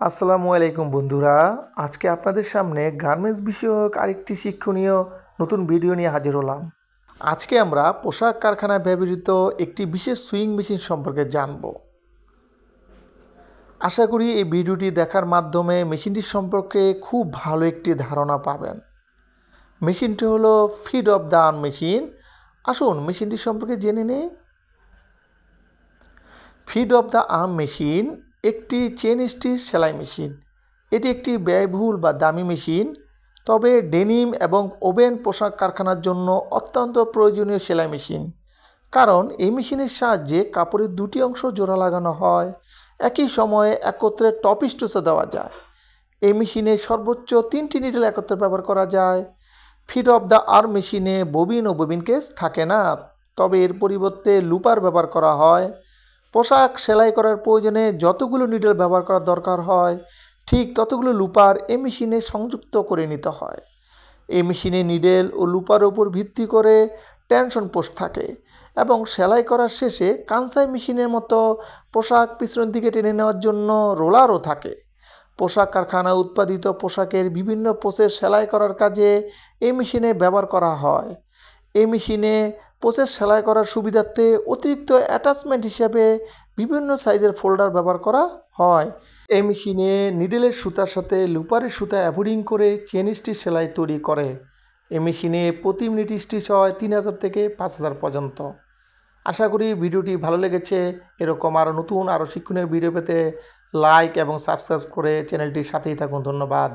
আসসালামু আলাইকুম বন্ধুরা। আজকে আপনাদের সামনে গার্মেন্টস বিষয়ক আরেকটি শিক্ষণীয় নতুন ভিডিও নিয়ে হাজির হলাম। আজকে আমরা পোশাক কারখানায় ব্যবহৃত একটি বিশেষ সুইং মেশিন সম্পর্কে জানব। আশা করি এই ভিডিওটি দেখার মাধ্যমে মেশিনটি সম্পর্কে খুব ভালো একটি ধারণা পাবেন। মেশিনটি হলো ফিড অফ আর্ম মেশিন। আসুন মেশিনটি সম্পর্কে জেনে নেই। Feed of the arm machine একটি চেন স্টিচ সেলাই মেশিন। এটি একটি ব্যয়বহুল বা দামি মেশিন, তবে ডেনিম এবং ওভেন পোশাক কারখানার জন্য অত্যন্ত প্রয়োজনীয় সেলাই মেশিন। কারণ এই মেশিনের সাহায্যে কাপড়ের দুটি অংশ জোড়া লাগানো হয়, একই সময়ে একত্রে টপ স্টোসে দেওয়া যায়। এই মেশিনে সর্বোচ্চ তিনটি নিডল একত্রে ব্যবহার করা যায়। ফিড অফ দ্য আর মেশিনে ববিন ও ববিন কেস থাকে না, তবে এর পরিবর্তে লুপার ব্যবহার করা হয়। পোশাক সেলাই করার প্রয়োজনে যতগুলো নিডল ব্যবহার করার দরকার হয়, ঠিক ততগুলো লুপার এই মেশিনে সংযুক্ত করে নিতে হয়। এই মেশিনে নিডেল ও লুপার ওপর ভিত্তি করে টেনশন পোস্ট থাকে এবং সেলাই করার শেষে কানসাই মেশিনের মতো পোশাক পিছনের দিকে টেনে নেওয়ার জন্য রোলারও থাকে। পোশাক কারখানা উৎপাদিত পোশাকের বিভিন্ন প্রসেস সেলাই করার কাজে এই মেশিনে ব্যবহার করা হয়। এই মেশিনে প্রসেস সেলাই করার সুবিধার্থে অতিরিক্ত অ্যাটাচমেন্ট হিসাবে বিভিন্ন সাইজের ফোল্ডার ব্যবহার করা হয়। এই মেশিনে নিডেলের সুতার সাথে লুপারের সুতা অ্যাভোডিং করে চেন স্টিচ সেলাই তৈরি করে। এই মেশিনে প্রতি মিনিট স্টিচ হয় তিন হাজার থেকে পাঁচ হাজার পর্যন্ত। আশা করি ভিডিওটি ভালো লেগেছে। এরকম আরও নতুন আরও শিক্ষণীয় ভিডিও পেতে লাইক এবং সাবস্ক্রাইব করে চ্যানেলটির সাথেই থাকুন। ধন্যবাদ।